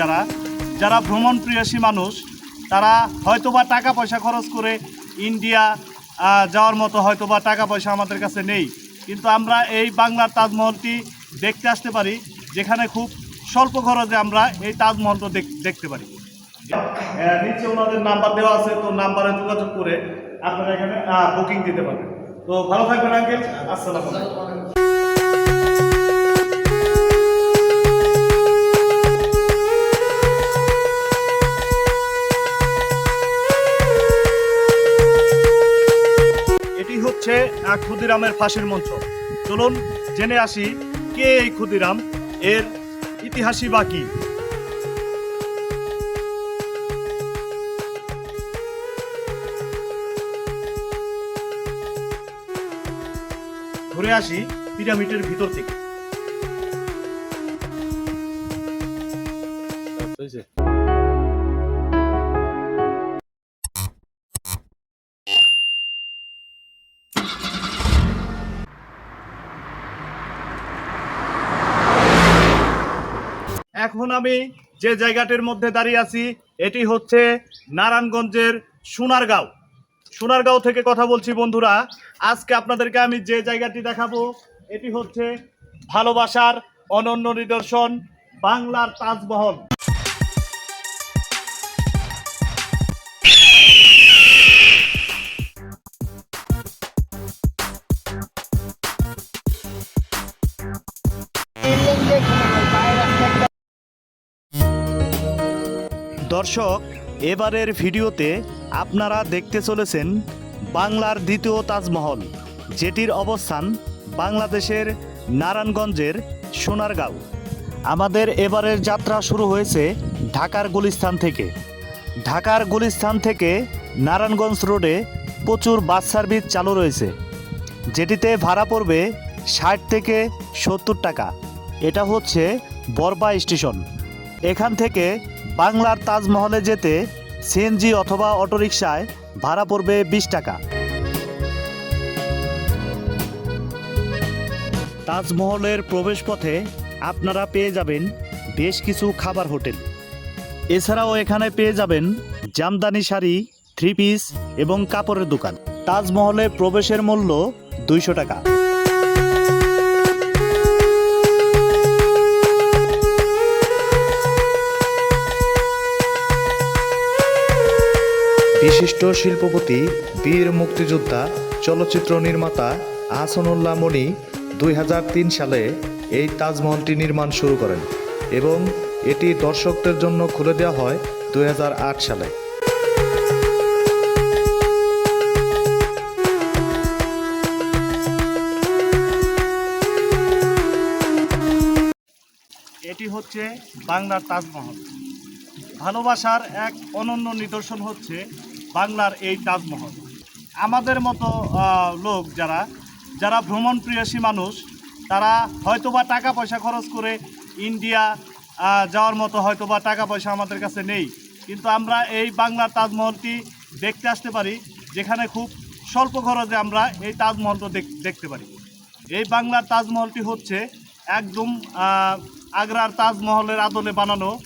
যারা যারা ভ্রমণ প্রিয়সী মানুষ, তারা হয়তোবা টাকা পয়সা খরচ করে ইন্ডিয়া যাওয়ার মতো হয়তোবা টাকা পয়সা আমাদের কাছে নেই। কিন্তু আমরা এই বাংলার তাজমহলটি দেখতে আসতে পারি, যেখানে খুব স্বল্প খরচে আমরা এই তাজমহলটা দেখ- দেখতে পারি। নিচে ওনাদের নাম্বার দেওয়া আছে, তো নাম্বারে যোগাযোগ করে আপনারা এখানে বুকিং দিতে পারবেন। তো ভালো থাকবেন আঙ্কেল আসসালামু হচ্ছে ক্ষুদিরামের ফাঁসির মঞ্চ। চলুন জেনে আসি কে এই ক্ষুদিরাম, এর ইতিহাসই বা কি? ঘুরে আসি পিরামিডের ভিতর থেকে। এখন আমি যে জায়গাটির মধ্যে দাঁড়িয়ে আছি, এটি হচ্ছে নারায়ণগঞ্জের সোনারগাঁও। সোনারগাঁও থেকে কথা বলছি বন্ধুরা, আজকে আপনাদেরকে আমি যে জায়গাটি দেখাবো, এটি হচ্ছে ভালোবাসার অনন্য নিদর্শন, বাংলার তাজমহল। দর্শক, এবারের ভিডিওতে আপনারা দেখতে চলেছেন বাংলার দ্বিতীয় তাজমহল, যেটির অবস্থান বাংলাদেশের নারায়ণগঞ্জের সোনারগাঁও। আমাদের এবারের যাত্রা শুরু হয়েছে ঢাকার গুলিস্তান থেকে। ঢাকার গুলিস্তান থেকে নারায়ণগঞ্জ রোডে প্রচুর বাস সার্ভিস চালু রয়েছে, যেটিতে ভাড়া পড়বে ষাট থেকে সত্তর টাকা। এটা হচ্ছে বরবা স্টেশন। এখান থেকে বাংলার তাজমহলে যেতে সিএনজি অথবা অটোরিকশায় ভাড়া পড়বে বিশ টাকা। তাজমহলের প্রবেশপথে আপনারা পেয়ে যাবেন বেশ কিছু খাবার হোটেল। এছাড়াও এখানে পেয়ে যাবেন জামদানি শাড়ি, থ্রি পিস এবং কাপড়ের দোকান। তাজমহলে প্রবেশের মূল্য দুইশো টাকা। বিশিষ্ট শিল্পপতি, বীর মুক্তিযোদ্ধা, চলচ্চিত্র নির্মাতা আহসানুল্লাহ মণি দুই হাজার তিন সালে এই তাজমহলটি নির্মাণ শুরু করেন এবং এটি দর্শকদের জন্য খুলে দেওয়া হয় দুই হাজার আট সালে। এটি হচ্ছে বাংলার তাজমহল। ভালোবাসার এক অনন্য নিদর্শন হচ্ছে বাংলার এই তাজমহল। আমাদের মতো লোক যারা যারা ভ্রমণ প্রিয়সী মানুষ, তারা হয়তোবা টাকা পয়সা খরচ করে ইন্ডিয়া যাওয়ার মতো হয়তোবা টাকা পয়সা আমাদের কাছে নেই। কিন্তু আমরা এই বাংলার তাজমহলটি দেখতে আসতে পারি, যেখানে খুব স্বল্প খরচে আমরা এই তাজমহলটা দেখ- দেখতে পারি। এই বাংলার তাজমহলটি হচ্ছে একদম আগ্রার তাজমহলের আদলে বানানো।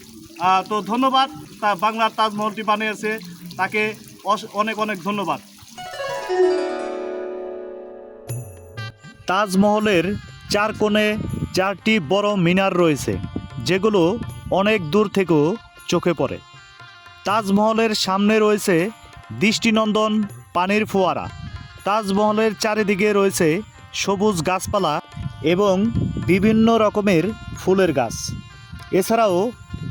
তো ধন্যবাদ, তা বাংলার তাজমহলটি বানিয়েছে, তাকে অনেক অনেক ধন্যবাদ। তাজমহলের চার কোণে চারটি বড় মিনার রয়েছে, যেগুলো অনেক দূর থেকেও চোখে পড়ে। তাজমহলের সামনে রয়েছে দৃষ্টিনন্দন পানির ফোয়ারা। তাজমহলের চারিদিকে রয়েছে সবুজ গাছপালা এবং বিভিন্ন রকমের ফুলের গাছ। এছাড়াও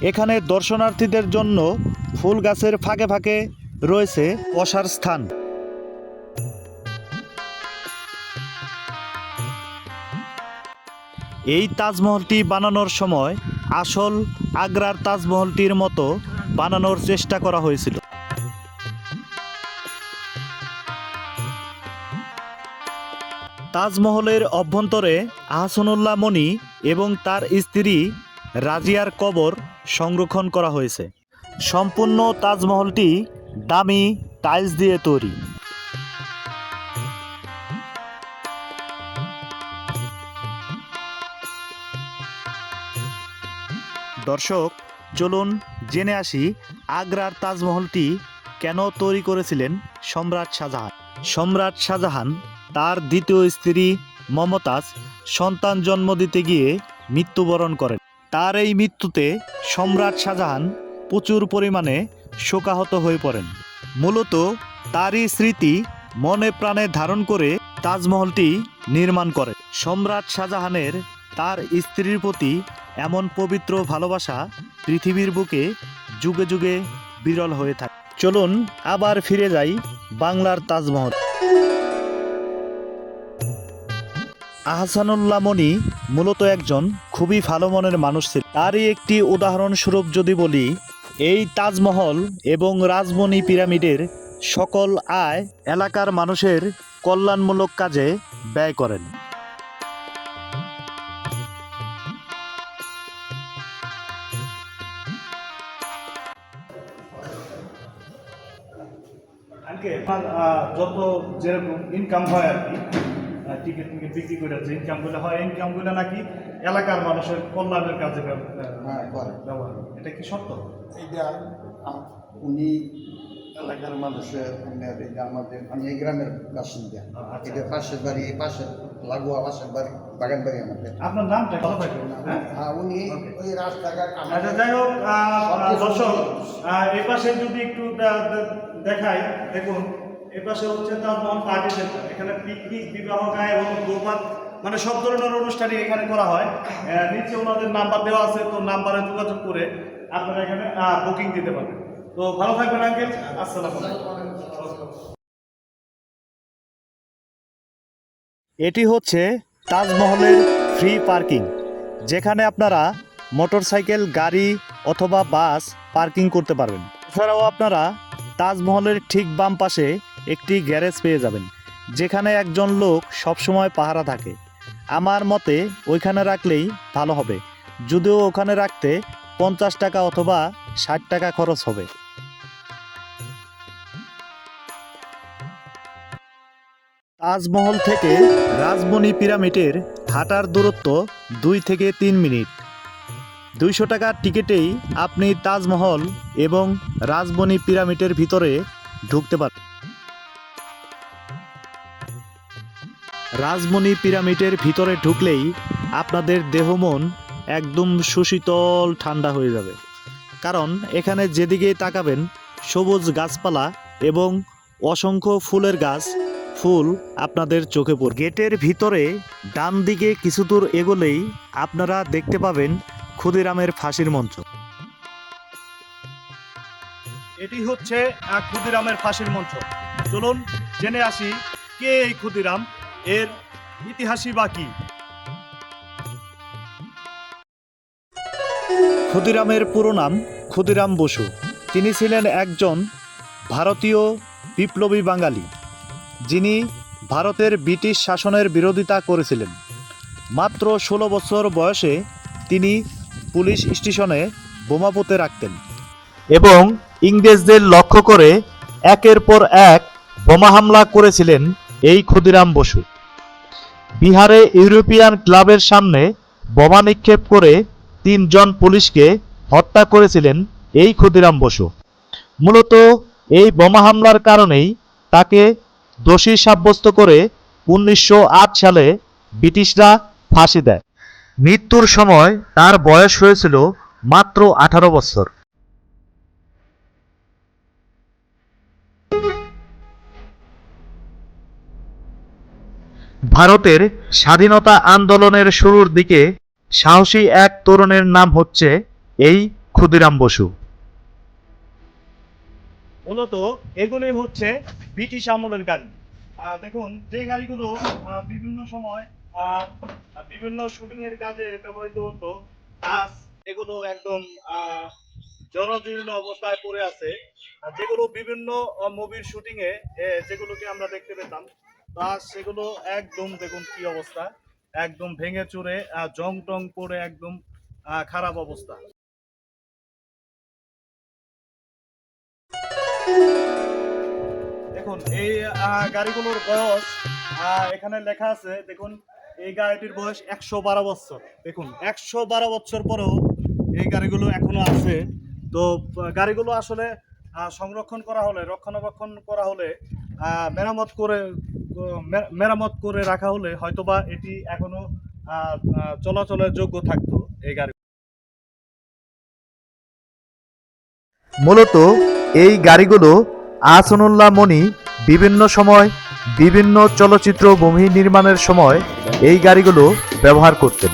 এখানে দর্শনার্থীদের জন্য ফুল গাছের ফাঁকে ফাঁকে রয়েছে বসার স্থান। এই তাজমহলটি বানানোর সময় আসল আগ্রার তাজমহলটির মতো বানানোর চেষ্টা করা হয়েছিল। তাজমহলের অভ্যন্তরে আহসানুল্লাহ মণি এবং তার স্ত্রী রাজিয়ার কবর সংরক্ষণ করা হয়েছে। সম্পূর্ণ তাজমহলটি দামি টাইলস দিয়ে তৈরি। দর্শক, চলুন জেনে আসি আগ্রার তাজমহলটি কেন তৈরি করেছিলেন সম্রাট শাহজাহান। সম্রাট শাহজাহান তার দ্বিতীয় স্ত্রী মমতাজ সন্তান জন্ম দিতে গিয়ে মৃত্যুবরণ করেন। তার এই মৃত্যুতে সম্রাট শাহজাহান প্রচুর পরিমাণে শোকাহত হয়ে পড়েন। মূলত তারই স্মৃতি মনে প্রাণে ধারণ করে তাজমহলটি নির্মাণ করে। সম্রাট শাহজাহানের তার স্ত্রীর প্রতি এমন পবিত্র ভালোবাসা পৃথিবীর বুকে যুগে যুগে বিরল হয়ে থাকে। চলুন আবার ফিরে যাই বাংলার তাজমহল। আহসানুল্লাহ মনি মূলত একজন খুবই ভালো মনের মানুষ ছিল তারই একটি উদাহরণস্বরূপ যদি বলি এই তাজমহল এবং রাজমণি পিরামিডের সকল আয় এলাকার মানুষের কল্যাণমূলক কাজে ব্যয় করেন। যত যেরকম ইনকাম হয় আর কি টিকিট টিকিট বিক্রি করে যে ইনকামগুলো হয় ইনকামগুলো নাকি এলাকার মানুষের কল্যাণের কাজে হ্যাঁ ব্যবহার এটা কি সত্য আম- উনি এলাকার মানুষের আমাদের আমি এই গ্রামের বাসিন্দা। আচ্ছা। এটা পাশের বাড়ি এই পাশের লাগোয়া পাশের বাড়ি বাগান বাড়ি আমাদের। আপনার নামটা ভালো থাকবে হ্যাঁ? হ্যাঁ? উনি ওই রাস্তাঘাট আচ্ছা যাই হোক দর্শক এ পাশে যদি একটু দেখাই দেখুন এ পাশে হচ্ছে তার মন পার্টি সেন্টার এখানে পিকনিক বিবাহ গায়ে এবং গোপাত মানে সব ধরনের অনুষ্ঠানই এখানে করা হয়। নিচে ওনাদের নাম্বার দেওয়া আছে, তো নাম্বারে যোগাযোগ করে আপনারা এখানে বুকিং দিতে পারবেন। তো ভালো থাকবেন আঙ্কেল আসসালামু এটি হচ্ছে তাজমহলের ফ্রি পার্কিং যেখানে আপনারা মোটরসাইকেল গাড়ি অথবা বাস পার্কিং করতে পারবেন। এছাড়াও আপনারা তাজমহলের ঠিক বাম পাশে একটি গ্যারেজ পেয়ে যাবেন, যেখানে একজন লোক সবসময় পাহারা থাকে। আমার মতে ওইখানে রাখলেই ভালো হবে। যদিও ওখানে রাখতে পঞ্চাশ টাকা অথবা ষাট টাকা খরচ হবে। তাজমহল থেকে রাজমণি পিরামিডের হাঁটার দূরত্ব দুই থেকে তিন মিনিট। দুইশো টাকার টিকিটেই আপনি তাজমহল এবং রাজমণি পিরামিডের ভিতরে ঢুকতে পারেন রাজমণি পিরামিডের ভিতরে ঢুকলেই আপনাদের দেহ মন একদম সুশীতল ঠান্ডা হয়ে যাবে। কারণ এখানে যেদিকে তাকাবেন, সবুজ গাছপালা এবং অসংখ্য ফুলের গাছ, ফুল আপনাদের চোখে পড়বে। গেটের ভিতরে ডান দিকে কিছু দূর এগোলেই আপনারা দেখতে পাবেন ক্ষুদিরামের ফাঁসির মঞ্চ এটি হচ্ছে ক্ষুদিরামের ফাঁসির মঞ্চ চলুন জেনে আসি কে এই ক্ষুদিরাম? এর ইতিহাসই বা কি? ক্ষুদিরামের পুরো নাম ক্ষুদিরাম বসু। তিনি ছিলেন একজন ভারতীয় বিপ্লবী বাঙালি, যিনি ভারতের ব্রিটিশ শাসনের বিরোধিতা করেছিলেন। মাত্র ষোলো বছর বয়সে তিনি পুলিশ স্টেশনে বোমা পুঁতে রাখতেন এবং ইংরেজদের লক্ষ্য করে একের পর এক বোমা হামলা করেছিলেন এই ক্ষুদিরাম বসু। বিহারে ইউরোপিয়ান ক্লাবের সামনে বোমা নিক্ষেপ করে তিনজন পুলিশকে হত্যা করেছিলেন এই ক্ষুদিরাম বসু। মূলত এই বোমা হামলার কারণেই তাকে দোষী সাব্যস্ত করে উনিশশো আট সালে ব্রিটিশরা ফাঁসি দেয়। মৃত্যুর সময় তার বয়স হয়েছিল মাত্র আঠারো বছর। ভারতের স্বাধীনতা আন্দোলনের শুরুর দিকে সাহসী এক তরুণের নাম হচ্ছে এই ক্ষুদিরাম বসু। মূলত এগুলি হচ্ছে ব্রিটিশ আমলের গাড়ি। দেখুন যে গাড়িগুলো বিভিন্ন সময় বিভিন্ন শুটিং এর কাজে ব্যবহৃত হতো এগুলো একদম জনজীর্ণ অবস্থায় পড়ে আছে। যেগুলো বিভিন্ন মুভির শুটিং এ, যেগুলোকে আমরা দেখতে পেতাম তা সেগুলো একদম দেখুন কি অবস্থা। একদম ভেঙে চুরে জং টং পড়ে একদম খারাপ অবস্থা। দেখুন, এই গাড়িগুলোর বয়স এখানে লেখা আছে, দেখুন, এই গাড়িটির বয়স একশো বারো বছর। দেখুন, একশো বারো বছর পরেও এই গাড়িগুলো এখনও আছে। তো, গাড়িগুলো আসলে সংরক্ষণ করা হলে, রক্ষণাবেক্ষণ করা হলে মেরামত করে মেরামত করে রাখা হলে হয়তোবা এটি এখনও চলাচলের যোগ্য থাকতো এই গাড়ি। মূলত এই গাড়িগুলো আহসানুল্লাহ মনি বিভিন্ন সময় বিভিন্ন চলচ্চিত্র ভূমি নির্মাণের সময় এই গাড়িগুলো ব্যবহার করতেন।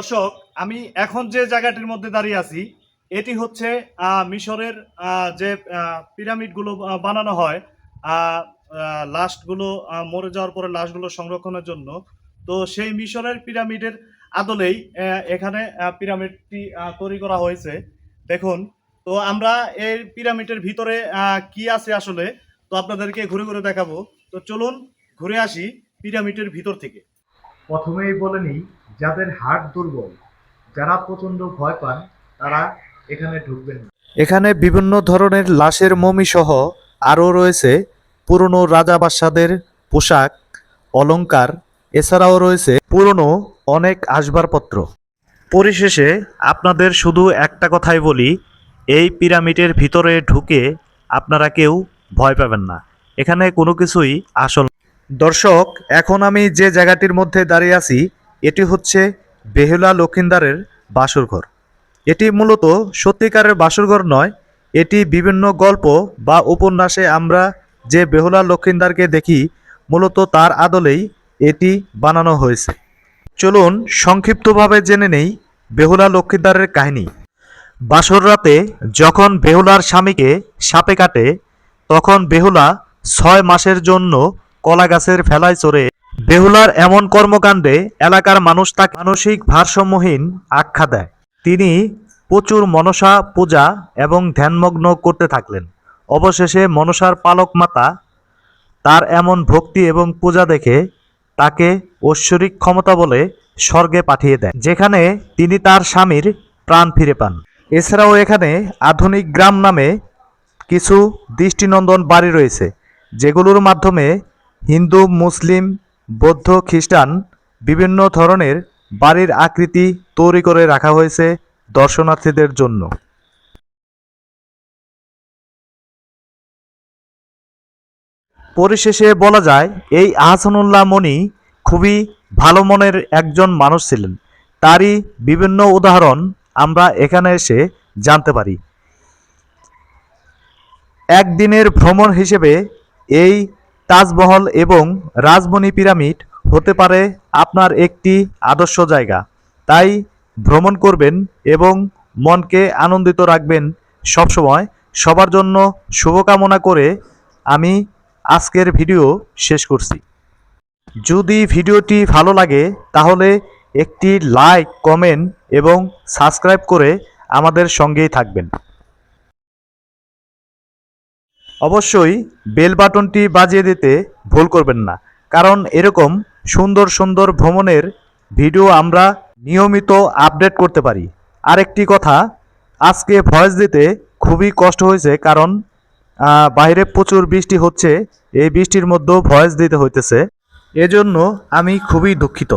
দর্শক, আমি এখন যে জায়গাটির মধ্যে দাঁড়িয়ে আছি, এটি হচ্ছে মিশরের যে পিরামিডগুলো বানানো হয় লাশগুলো মরে যাওয়ার পরে লাশগুলো সংরক্ষণের জন্য। তো সেই মিশরের পিরামিডের আদলেই এখানে পিরামিডটি তৈরি করা হয়েছে। দেখুন, তো আমরা এই পিরামিডের ভিতরে কি আছে আসলে, তো আপনাদেরকে ঘুরে ঘুরে দেখাবো। তো চলুন, ঘুরে আসি পিরামিডের ভিতর থেকে। প্রথমেই বলে নিই যাদের হার্ট দুর্বল, যারা প্রচণ্ড ভয় পান, তারা এখানে ঢুকবেন না। এখানে বিভিন্ন ধরনের লাশের মমি সহ আরও রয়েছে পুরনো রাজা বাদশাদের পোশাক, অলংকার, এছাড়াও রয়েছে পুরনো অনেক আসবাবপত্র। পরিশেষে আপনাদের শুধু একটা কথাই বলি, এই পিরামিডের ভিতরে ঢুকে আপনারা কেউ ভয় পাবেন না। এখানে কোনো কিছুই আসল দর্শক, এখন আমি যে জায়গাটির মধ্যে দাঁড়িয়ে আছি এটি হচ্ছে বেহুলা লক্ষিন্দারের বাসরঘর। এটি মূলত সত্যিকারের বাসরঘর নয়, এটি বিভিন্ন গল্প বা উপন্যাসে আমরা যে বেহুলা লক্ষিন্দারকে দেখি, মূলত তার আদলেই এটি বানানো হয়েছে। চলুন সংক্ষিপ্তভাবে জেনে নেই বেহুলা লক্ষিন্দারের কাহিনী। বাসর রাতে যখন বেহুলার স্বামীকে সাপে কাটে, তখন বেহুলা ছয় মাসের জন্য কলা গাছের ফেলায় চড়ে বেহুলার এমন কর্মকাণ্ডে এলাকার মানুষ তাকে মানসিক ভারসাম্যহীন আখ্যা দেয়। তিনি প্রচুর মনসা, পূজা এবং ধ্যানমগ্ন করতে থাকলেন। অবশেষে মনসার পালক মাতা তার এমন ভক্তি এবং পূজা দেখে তাকে ঐশ্বরিক ক্ষমতা বলে স্বর্গে পাঠিয়ে দেন, যেখানে তিনি তার স্বামীর প্রাণ ফিরে পান। এছাড়াও এখানে আধুনিক গ্রাম নামে কিছু দৃষ্টিনন্দন বাড়ি রয়েছে, যেগুলোর মাধ্যমে হিন্দু, মুসলিম বৌদ্ধ খ্রিস্টান বিভিন্ন ধরনের বাড়ির আকৃতি তৈরি করে রাখা হয়েছে দর্শনার্থীদের জন্য। পরিশেষে বলা যায়, এই আহসানুল্লাহ মনি খুবই ভালো মনের একজন মানুষ ছিলেন। তারই বিভিন্ন উদাহরণ আমরা এখানে এসে জানতে পারি। একদিনের ভ্রমণ হিসেবে এই তাজমহল এবং রাজমণি পিরামিড হতে পারে আপনার একটি আদর্শ জায়গা। তাই ভ্রমণ করবেন এবং মনকে আনন্দিত রাখবেন সবসময়। সবার জন্য শুভকামনা করে আমি আজকের ভিডিও শেষ করছি। যদি ভিডিওটি ভালো লাগে, তাহলে একটি লাইক, কমেন্ট এবং সাবস্ক্রাইব করে আমাদের সঙ্গেই থাকবেন। অবশ্যই বেল বাটনটি বাজিয়ে দিতে ভুল করবেন না। কারণ এরকম সুন্দর সুন্দর ভ্রমণের ভিডিও আমরা নিয়মিত আপডেট করতে পারি। আরেকটি কথা, আজকে ভয়েস দিতে খুবই কষ্ট হয়েছে কারণ বাইরে প্রচুর বৃষ্টি হচ্ছে, এই বৃষ্টির মধ্যেও ভয়েস দিতে হইতেছে। এজন্য আমি খুবই দুঃখিত।